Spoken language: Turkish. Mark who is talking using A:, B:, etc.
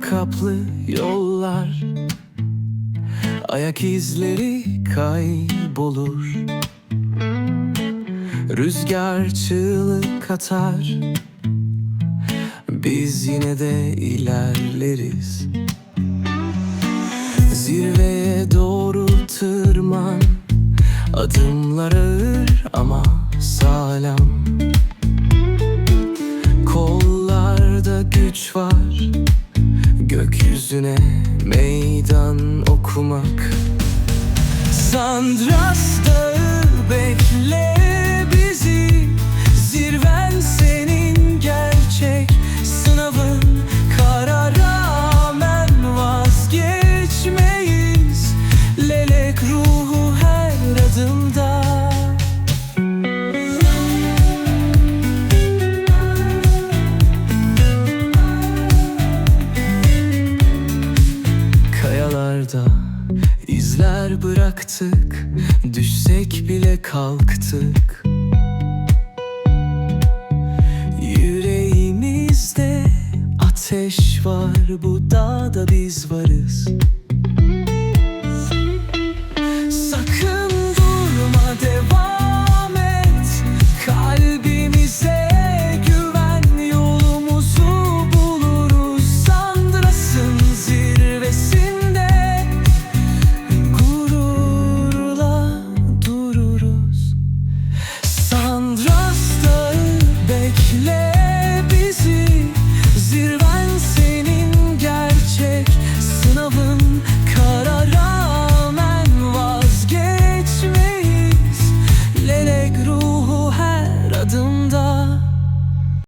A: kaplı yollar Ayak izleri kaybolur. Rüzgar çığlık atar Biz yine de ilerleriz. Zirveye doğru tırman Adımlar ağır ama sağlam Gökyüzüne meydan okumak. Sandras Dağı bekle bizi. Zirven senin gerçek sınavın. Kara rağmen vazgeçmeyiz. Lelek ruhu her adımda Kayalarda izler bıraktık Düşsek bile kalktık. Yüreğimizde ateş var Bu